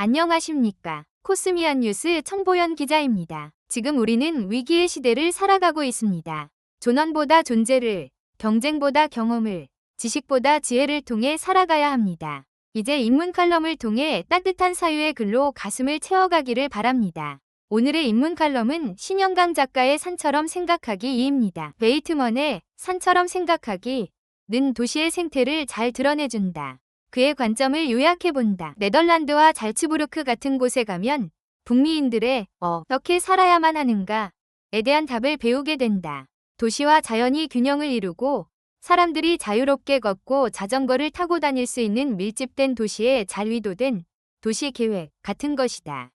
안녕하십니까. 코스미안 뉴스 천보연 기자입니다. 지금 우리는 위기의 시대를 살아가고 있습니다. 존엄보다 존재를, 경쟁보다 경험을, 지식보다 지혜를 통해 살아가야 합니다. 이제 인문 칼럼을 통해 따뜻한 사유의 글로 가슴을 채워가기를 바랍니다. 오늘의 인문 칼럼은 신영강 작가의 산처럼 생각하기입니다. 베이트먼의 산처럼 생각하기 는 도시의 생태를 잘 드러내준다. 그의 관점을 요약해본다. 네덜란드와 잘츠부르크 같은 곳에 가면 북미인들의 어떻게 살아야만 하는가에 대한 답을 배우게 된다. 도시와 자연이 균형을 이루고 사람들이 자유롭게 걷고 자전거를 타고 다닐 수 있는 밀집된 도시에 잘 위도된 도시 계획 같은 것이다.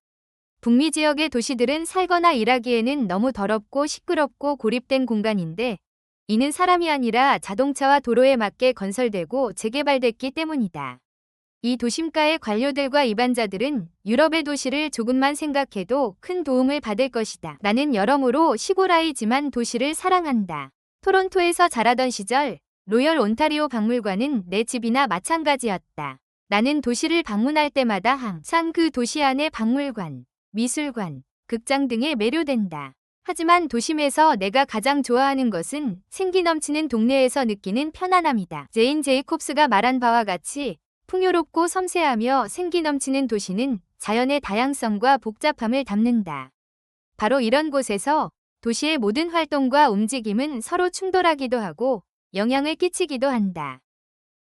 북미 지역의 도시들은 살거나 일하기에는 너무 더럽고 시끄럽고 고립된 공간인데 이는 사람이 아니라 자동차와 도로에 맞게 건설되고 재개발됐기 때문이다. 이 도심가의 관료들과 이반자들은 유럽의 도시를 조금만 생각해도 큰 도움을 받을 것이다. 나는 여러모로 시골 아이지만 도시를 사랑한다. 토론토에서 자라던 시절 로열 온타리오 박물관은 내 집이나 마찬가지였다. 나는 도시를 방문할 때마다 항상 그 도시 안의 박물관, 미술관, 극장 등에 매료된다. 하지만 도심에서 내가 가장 좋아하는 것은 생기 넘치는 동네에서 느끼는 편안함이다. 제인 제이콥스가 말한 바와 같이 풍요롭고 섬세하며 생기 넘치는 도시는 자연의 다양성과 복잡함을 담는다. 바로 이런 곳에서 도시의 모든 활동과 움직임은 서로 충돌하기도 하고 영향을 끼치기도 한다.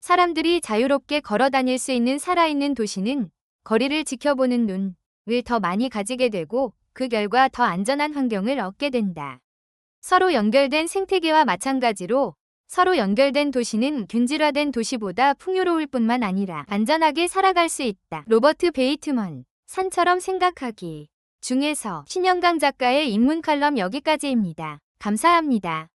사람들이 자유롭게 걸어 다닐 수 있는 살아있는 도시는 거리를 지켜보는 눈을 더 많이 가지게 되고 그 결과 더 안전한 환경을 얻게 된다. 서로 연결된 생태계와 마찬가지로 서로 연결된 도시는 균질화된 도시보다 풍요로울 뿐만 아니라 안전하게 살아갈 수 있다. 로버트 베이트먼, 산처럼 생각하기 중에서 신영강 작가의 인문 칼럼 여기까지입니다. 감사합니다.